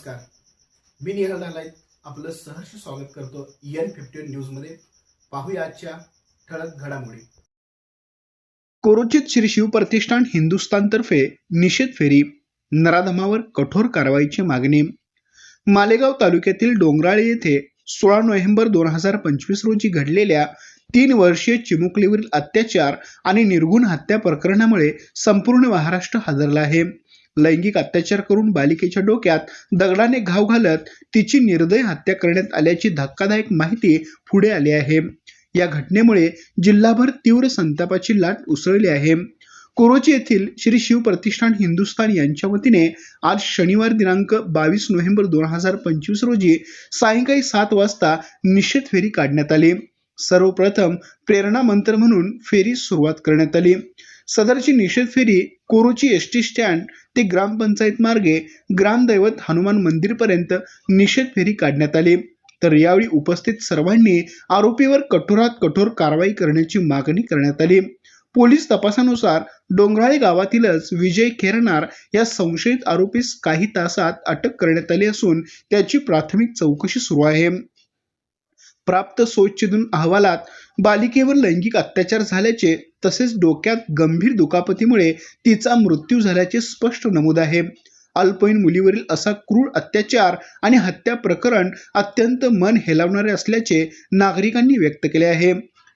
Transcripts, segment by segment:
नमस्कार. मी निहाल नालायत आपलं सहर्ष स्वागत करतो एन फिफ्टी न्यूजमध्ये. पाहूया आजच्या ठळक घडामोडी. कोरोचित श्री शिवप्रतिष्ठान हिंदुस्थानतर्फे निषेध फेरी नराधमावर कठोर कारवाईची मागणी. मालेगाव तालुक्यातील डोंगराळे येथे सोळा नोव्हेंबर दोन हजार पंचवीस रोजी घडलेल्या तीन वर्षीय चिमुकलीवरील अत्याचार आणि निर्गुण हत्या प्रकरणामुळे संपूर्ण महाराष्ट्र हादरला आहे. लैंगिक अत्याचार करून बालिकेच्या डोक्यात दगडाने घाव घालत तिची निर्दय हत्या करण्यात आल्याची धक्कादायक माहिती पुढे आली आहे. या घटनेमुळे जिल्हाभर तीव्र संतापाची लाट उसळली आहे. कोरोची येथील श्री शिव प्रतिष्ठान हिंदुस्थान यांच्या वतीने आज शनिवार दिनांक बावीस नोव्हेंबर दोन हजार पंचवीस रोजी सायंकाळी सात वाजता निषेध फेरी काढण्यात आली. सर्वप्रथम प्रेरणा मंत्र म्हणून फेरी सुरुवात करण्यात आली. सदरची निषेध फेरी कोरोची एस टी स्टँड ते ग्रामपंचायत मार्गे ग्रामदैवत हनुमान मंदिरपर्यंत निषेध फेरी काढण्यात आली. तर यावेळी उपस्थित सर्वांनी आरोपीवर कठोरात कठोर कारवाई करण्याची मागणी करण्यात आली. पोलीस तपासानुसार डोंगराळे गावातीलच विजय खेरणार या संशयित आरोपीस काही तासात अटक करण्यात आली असून त्याची प्राथमिक चौकशी सुरू आहे. प्राप्त सोच्छेदून अहवालात बालिकेवर लैंगिक अत्याचार झाल्याचे तसेच डोक्यात गंभीर दुखापतीमुळे तिचा मृत्यू झाल्याचे स्पष्ट नमूद आहे. अल्पवयीन मुलीवरील असा क्रूर अत्याचार आणि हत्या प्रकरण अत्यंत मन हेलावणारे असल्याचे नागरिकांनी व्यक्त केले आहे.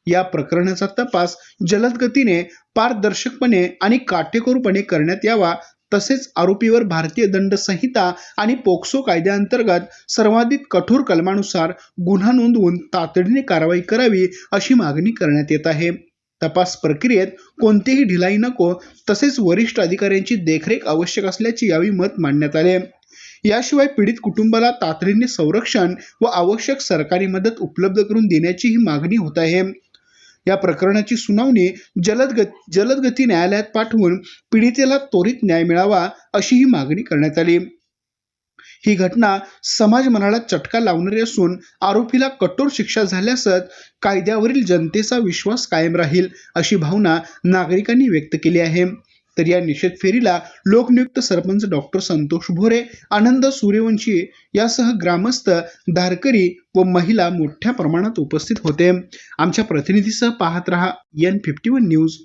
या प्रकरणाचा तपास जलद गतीने पारदर्शकपणे आणि काटेकोरपणे करण्यात यावा तसेच आरोपीवर भारतीय दंड संहिता आणि पोक्सो कायद्याअंतर्गत सर्वाधिक कठोर कलमानुसार गुन्हा नोंदवून तातडीने कारवाई करावी अशी मागणी करण्यात येत आहे. तपास प्रक्रियेत कोणतीही ढिलाई नको तसेच वरिष्ठ अधिकाऱ्यांची देखरेख आवश्यक असल्याचे यावेळी मत मांडण्यात आले. याशिवाय पीडित कुटुंबाला तातडीने संरक्षण व आवश्यक सरकारी मदत उपलब्ध करून देण्याचीही मागणी होत आहे. या प्रकरणाची सुनावणी जलद गत जलद गती न्यायालयात पाठवून पीडितेला त्वरित न्याय मिळावा अशी ही मागणी करण्यात आली. ही घटना समाज मनाला चटका लावणारी असून आरोपीला कठोर शिक्षा झाल्यासच कायद्यावरील जनतेचा विश्वास कायम राहील अशी भावना नागरिकांनी व्यक्त केली आहे. तर या निषेध फेरीला लोकनियुक्त सरपंच डॉक्टर संतोष भोरे आनंद सूर्यवंशी यासह ग्रामस्थ धारकरी व महिला मोठ्या प्रमाणात उपस्थित होते. आमच्या प्रतिनिधीसह पाहत रहा एन फिफ्टी वन न्यूज